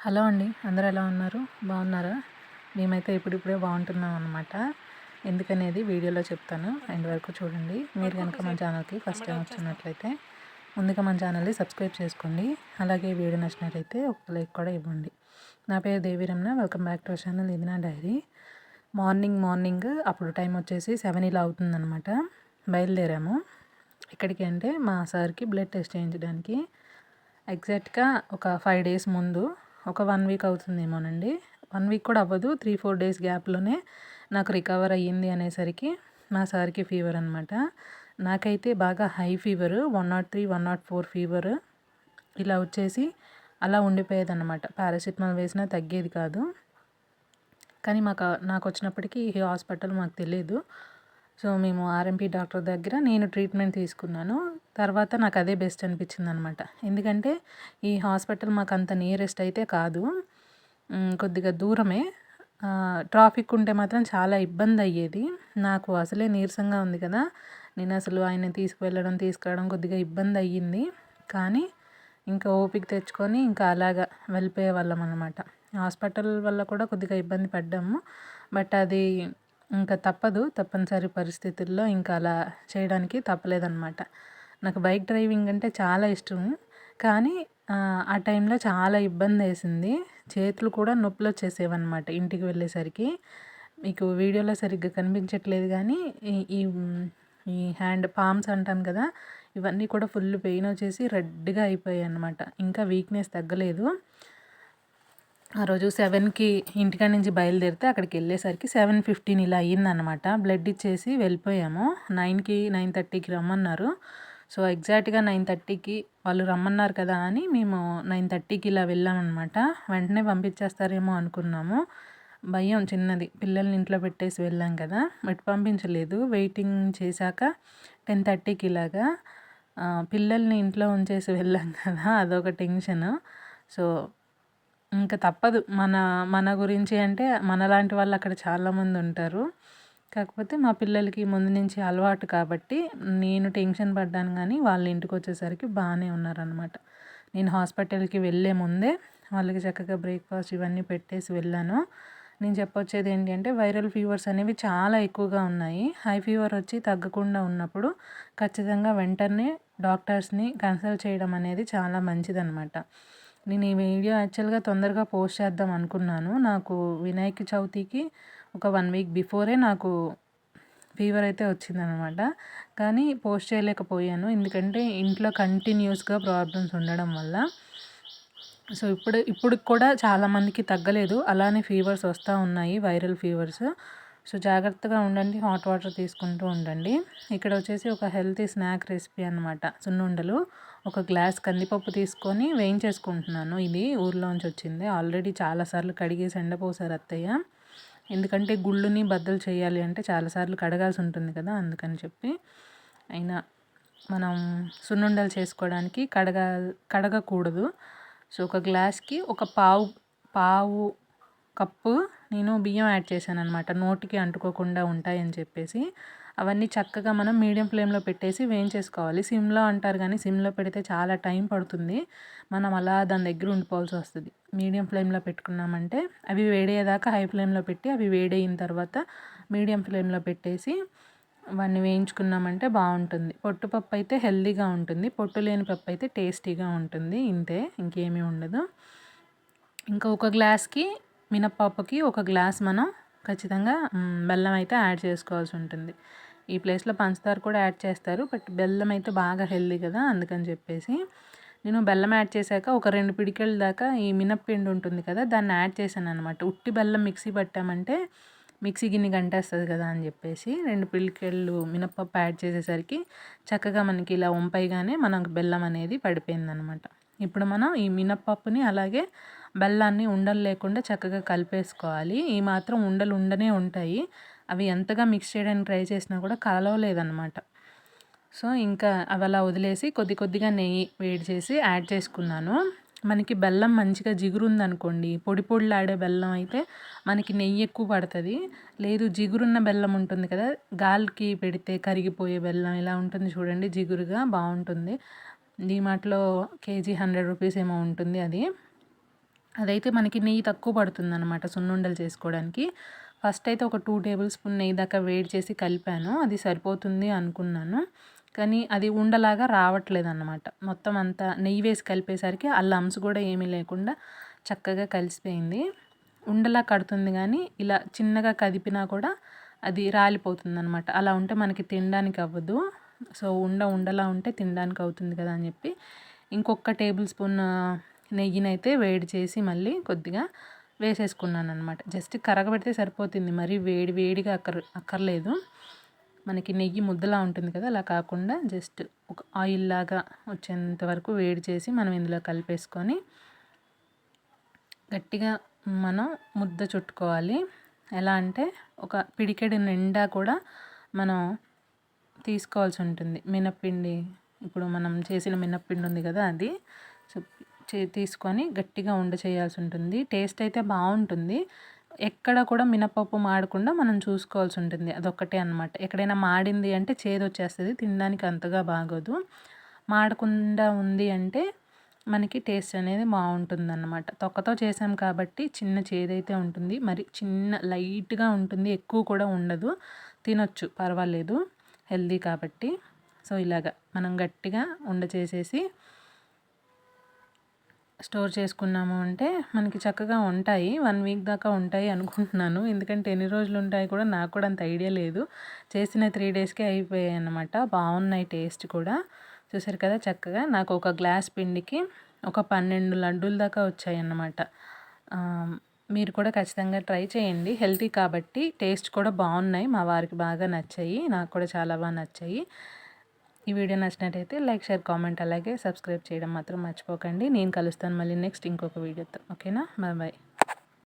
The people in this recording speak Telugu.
హలో అండి అందరు ఎలా ఉన్నారు? బాగున్నారా? మేమైతే ఇప్పుడిప్పుడే బాగుంటున్నాం అనమాట ఎందుకనేది వీడియోలో చెప్తాను. ఎండ్ వరకు చూడండి. మీరు కనుక మన ఛానల్కి ఫస్ట్ టైం వచ్చినట్లయితే ముందుగా మన ఛానల్ని సబ్స్క్రైబ్ చేసుకోండి. అలాగే వీడియో నచ్చినట్లయితే ఒక లైక్ కూడా ఇవ్వండి. నా పేరు Deviramna welcome back to channel ఇది నా డైరీ. మార్నింగ్ మార్నింగ్ అప్పుడు టైం వచ్చేసి సెవెన్ ఇలా అవుతుందన్నమాట. బయలుదేరాము. ఎక్కడికి అంటే మా సార్కి బ్లడ్ టెస్ట్ చేయించడానికి ఎగ్జాక్ట్గా ఒక ఫైవ్ డేస్ ముందు ఒక వన్ వీక్ అవుతుందేమోనండి. వన్ వీక్ కూడా అవ్వదు. త్రీ ఫోర్ డేస్ గ్యాప్లోనే నాకు రికవర్ అయ్యింది అనేసరికి మా సార్కి ఫీవర్ అనమాట నాకైతే బాగా high fever one nought three one nought four fever ఇలా వచ్చేసి అలా ఉండిపోయేది అనమాట పారాసిటమాల్ వేసినా తగ్గేది కాదు. కానీ మాకు నాకు వచ్చినప్పటికీ ఈ హాస్పిటల్ మాకు తెలియదు సో మేము ఆర్ఎంపీ డాక్టర్ దగ్గర నేను ట్రీట్మెంట్ తీసుకున్నాను. తర్వాత నాకు అదే బెస్ట్ అనిపించింది అనమాట ఎందుకంటే ఈ హాస్పిటల్ మాకు అంత నియరెస్ట్ అయితే కాదు. కొద్దిగా దూరమే. ట్రాఫిక్ ఉంటే మాత్రం చాలా ఇబ్బంది అయ్యేది నాకు అసలే నీరసంగా ఉంది కదా. నేను అసలు ఆయన తీసుకువెళ్ళడం తీసుకురావడం కొద్దిగా ఇబ్బంది అయ్యింది కానీ ఇంకా ఓపిక తెచ్చుకొని ఇంకా అలాగా వెళ్ళిపోయే వాళ్ళం అనమాట హాస్పిటల్ వల్ల కూడా కొద్దిగా ఇబ్బంది పడ్డాము. బట్ అది ఇంకా తప్పదు. తప్పనిసరి పరిస్థితుల్లో ఇంకా అలా చేయడానికి తప్పలేదన్నమాట. నాకు బైక్ డ్రైవింగ్ అంటే చాలా ఇష్టం. కానీ ఆ టైంలో చాలా ఇబ్బంది వేసింది. చేతులు కూడా నొప్పులు వచ్చేసేవన్నమాట ఇంటికి వెళ్ళేసరికి. మీకు వీడియోలో సరిగ్గా కనిపించట్లేదు కానీ ఈ ఈ హ్యాండ్ పామ్స్ అంటాను కదా ఇవన్నీ కూడా ఫుల్ పెయిన్ వచ్చేసి రెడ్గా అయిపోయాయి అన్నమాట ఇంకా వీక్నెస్ తగ్గలేదు. ఆ రోజు సెవెన్కి ఇంటికాడ నుంచి బయలుదేరితే అక్కడికి వెళ్ళేసరికి సెవెన్ ఫిఫ్టీన్ ఇలా అయ్యిందనమాట బ్లడ్ ఇచ్చేసి వెళ్ళిపోయాము. నైన్కి నైన్ థర్టీకి రమ్మన్నారు. సో ఎగ్జాక్ట్గా నైన్ థర్టీకి వాళ్ళు రమ్మన్నారు కదా అని మేము నైన్ థర్టీకి ఇలా వెళ్ళామన్నమాట. వెంటనే పంపించేస్తారేమో అనుకున్నాము. భయం చిన్నది. పిల్లల్ని ఇంట్లో పెట్టేసి వెళ్ళాం కదా. బట్ పంపించలేదు. వెయిటింగ్ చేశాక టెన్ థర్టీకి ఇలాగా పిల్లల్ని ఇంట్లో ఉంచేసి వెళ్ళాం కదా. అదొక టెన్షన్. సో ఇంకా తప్పదు. మన మన గురించి అంటే మనలాంటి వాళ్ళు అక్కడ చాలామంది ఉంటారు. కాకపోతే మా పిల్లలకి ముందు నుంచి అలవాటు కాబట్టి నేను టెన్షన్ పడ్డాను కానీ వాళ్ళ ఇంటికి వచ్చేసరికి బాగానే ఉన్నారనమాట నేను హాస్పిటల్కి వెళ్ళే ముందే వాళ్ళకి చక్కగా బ్రేక్ఫాస్ట్ ఇవన్నీ పెట్టేసి వెళ్ళాను. నేను చెప్పొచ్చేది ఏంటి అంటే వైరల్ ఫీవర్స్ అనేవి చాలా ఎక్కువగా ఉన్నాయి. హై ఫీవర్ వచ్చి తగ్గకుండా ఉన్నప్పుడు ఖచ్చితంగా వెంటనే డాక్టర్స్ని కన్సల్ట్ చేయడం అనేది చాలా మంచిదనమాట నేను ఈ వీడియో యాక్చువల్గా తొందరగా పోస్ట్ చేద్దాం అనుకున్నాను. నాకు వినాయక చవితికి ఒక వన్ వీక్ బిఫోరే నాకు ఫీవర్ అయితే వచ్చిందనమాట. కానీ పోస్ట్ చేయలేకపోయాను. ఎందుకంటే ఇంట్లో కంటిన్యూస్గా ప్రాబ్లమ్స్ ఉండడం వల్ల. సో ఇప్పుడు ఇప్పుడు కూడా చాలామందికి తగ్గలేదు. అలానే ఫీవర్స్ వస్తూ ఉన్నాయి వైరల్ ఫీవర్స్. సో జాగ్రత్తగా ఉండండి హాట్ వాటర్ తీసుకుంటూ ఉండండి. ఇక్కడ వచ్చేసి ఒక హెల్తీ స్నాక్ రెసిపీ అనమాట సున్నుండలు ఒక గ్లాస్ కందిపప్పు తీసుకొని వేయించేసుకుంటున్నాను. ఇది ఊర్లోంచి వచ్చింది. ఆల్రెడీ చాలాసార్లు కడిగేసి ఎండపోసారు అత్తయ్య. ఎందుకంటే గుళ్ళుని బద్దలు చేయాలి అంటే చాలాసార్లు కడగాల్సి ఉంటుంది కదా అందుకని చెప్పి అయినా మనం సున్నుండలు చేసుకోవడానికి కడగ కడగకూడదు. సో ఒక గ్లాస్కి ఒక పావు పావు కప్పు నేను బియ్యం యాడ్ చేశాను అనమాట నోటికి అంటుకోకుండా ఉంటాయని చెప్పేసి అవన్నీ చక్కగా మనం మీడియం ఫ్లేమ్లో పెట్టేసి వేయించేసుకోవాలి. సిమ్లో అంటారు కానీ సిమ్లో పెడితే చాలా టైం పడుతుంది. మనం అలా దాని దగ్గర ఉండిపోవాల్సి వస్తుంది. మీడియం ఫ్లేమ్లో పెట్టుకున్నామంటే అవి వేడేదాకా హై ఫ్లేమ్లో పెట్టి అవి వేడైన తర్వాత మీడియం ఫ్లేమ్లో పెట్టేసి వాడిని వేయించుకున్నామంటే బాగుంటుంది. పొట్టుపప్పు అయితే హెల్దీగా ఉంటుంది. పొట్టు లేని పప్పు అయితే టేస్టీగా ఉంటుంది. ఇంతే ఇంకేమీ ఉండదు. ఇంకా ఒక గ్లాస్కి మినప్పప్పుకి ఒక గ్లాస్ మనం ఖచ్చితంగా బెల్లం అయితే యాడ్ చేసుకోవాల్సి ఉంటుంది. ఈ ప్లేస్లో పంచదార కూడా యాడ్ చేస్తారు బట్ బెల్లం అయితే బాగా హెల్దీ కదా అందుకని చెప్పేసి. నేను బెల్లం యాడ్ చేశాక ఒక రెండు పిడికెళ్ళ దాకా ఈ మినప్పిండి ఉంటుంది కదా దాన్ని యాడ్ చేశాను అనమాట ఉట్టి బెల్లం మిక్సీ పట్టామంటే మిక్సీ గిన్నె గంటేస్తుంది కదా అని చెప్పేసి రెండు పిడికెళ్ళు మినప్పప్పు యాడ్ చేసేసరికి చక్కగా మనకి ఇలా వంపైగానే మనకు బెల్లం అనేది పడిపోయిందనమాట ఇప్పుడు మనం ఈ మినప్పప్పుని అలాగే బెల్లాన్ని ఉండలు లేకుండా చక్కగా కలిపేసుకోవాలి. ఈ మాత్రం ఉండలు ఉండనే ఉంటాయి. అవి ఎంతగా మిక్స్ చేయడానికి ట్రై చేసినా కూడా కలవలేదన్నమాట. సో ఇంకా అవి అలా వదిలేసి కొద్ది కొద్దిగా నెయ్యి వేడి చేసి యాడ్ చేసుకున్నాను. మనకి బెల్లం మంచిగా జిగురుందనుకోండి పొడి పొడిలాడే బెల్లం అయితే మనకి నెయ్యి ఎక్కువ పడుతుంది. లేదు జిగురున్న బెల్లం ఉంటుంది కదా గాలికి పెడితే కరిగిపోయే బెల్లం ఇలా ఉంటుంది చూడండి జిగురుగా బాగుంటుంది. డీమార్ట్లో కేజీ హండ్రెడ్ రూపీస్ ఏమో ఉంటుంది అది. అదైతే మనకి నెయ్యి తక్కువ పడుతుంది అనమాట సున్నుండలు చేసుకోవడానికి. ఫస్ట్ అయితే ఒక టూ టేబుల్ స్పూన్ నెయ్యి దాకా వేడి చేసి కలిపాను. అది సరిపోతుంది అనుకున్నాను. కానీ అది ఉండలాగా రావట్లేదు అనమాట మొత్తం అంతా నెయ్యి వేసి కలిపేసరికి ఆ లమ్స్ కూడా ఏమీ లేకుండా చక్కగా కలిసిపోయింది. ఉండలా కడుతుంది కానీ ఇలా చిన్నగా కదిపినా కూడా అది రాలిపోతుంది అనమాట అలా ఉంటే మనకి తినడానికి అవ్వదు. సో ఉండ ఉండలా ఉంటే తినడానికి అవుతుంది కదా అని చెప్పి ఇంకొక టేబుల్ స్పూన్ నెయ్యినైతే వేడి చేసి మళ్ళీ కొద్దిగా వేసేసుకున్నాను అనమాట జస్ట్ కరగబెడితే సరిపోతుంది. మరి వేడి వేడిగా అక్కర్ అక్కర్లేదు. మనకి నెయ్యి ముద్దలా ఉంటుంది కదా అలా కాకుండా జస్ట్ ఒక ఆయిల్ లాగా వచ్చేంత వరకు వేడి చేసి మనం ఇందులో కలిపేసుకొని గట్టిగా మనం ముద్ద చుట్టుకోవాలి. ఎలా అంటే ఒక పిడికెడు నిండా కూడా మనం తీసుకోవాల్సి ఉంటుంది. మినప్పిండి ఇప్పుడు మనం చేసిన మినప్పిండి ఉంది కదా అది. సో తీసుకొని గట్టిగా ఉండ చేయాల్సి ఉంటుంది టేస్ట్ అయితే బాగుంటుంది ఎక్కడ కూడా మినపప్పు మాడకుండా మనం చూసుకోవాల్సి ఉంటుంది అదొక్కటే అనమాట ఎక్కడైనా మాడింది అంటే చేదు వచ్చేస్తుంది తినడానికి అంతగా బాగోదు. మాడకుండా ఉంది అంటే మనకి టేస్ట్ అనేది బాగుంటుంది అన్నమాట తొక్కతో చేసాం కాబట్టి చిన్న చేదైతే ఉంటుంది. మరి చిన్న లైట్గా ఉంటుంది. ఎక్కువ కూడా ఉండదు. తినొచ్చు. పర్వాలేదు. హెల్దీ కాబట్టి. సో ఇలాగ. మనం గట్టిగా ఉండ చేసేసి స్టోర్ చేసుకున్నాము అంటే మనకి చక్కగా ఉంటాయి. వన్ వీక్ దాకా ఉంటాయి అనుకుంటున్నాను. ఎందుకంటే ఎన్ని రోజులు ఉంటాయి కూడా నాకు కూడా అంత ఐడియా లేదు. చేసిన త్రీ డేస్కే అయిపోయాయి అన్నమాట. బాగున్నాయి టేస్ట్ కూడా. చూసారు కదా చక్కగా నాకు ఒక గ్లాస్ పిండికి ఒక పన్నెండు లడ్డూల దాకా వచ్చాయి అన్నమాట. మీరు కూడా ఖచ్చితంగా ట్రై చేయండి. హెల్తీ కాబట్టి టేస్ట్ కూడా బాగున్నాయి. మా వారికి బాగా నచ్చాయి. నాకు కూడా చాలా బాగా నచ్చాయి. ఈ వీడియో నచ్చినట్టయితే లైక్ షేర్ కామెంట్ అలాగే సబ్స్క్రైబ్ చేయడం మాత్రం మర్చిపోకండి. నేను కలుస్తాను మళ్ళీ నెక్స్ట్ ఇంకొక వీడియోతో. ఓకేనా? Bye bye.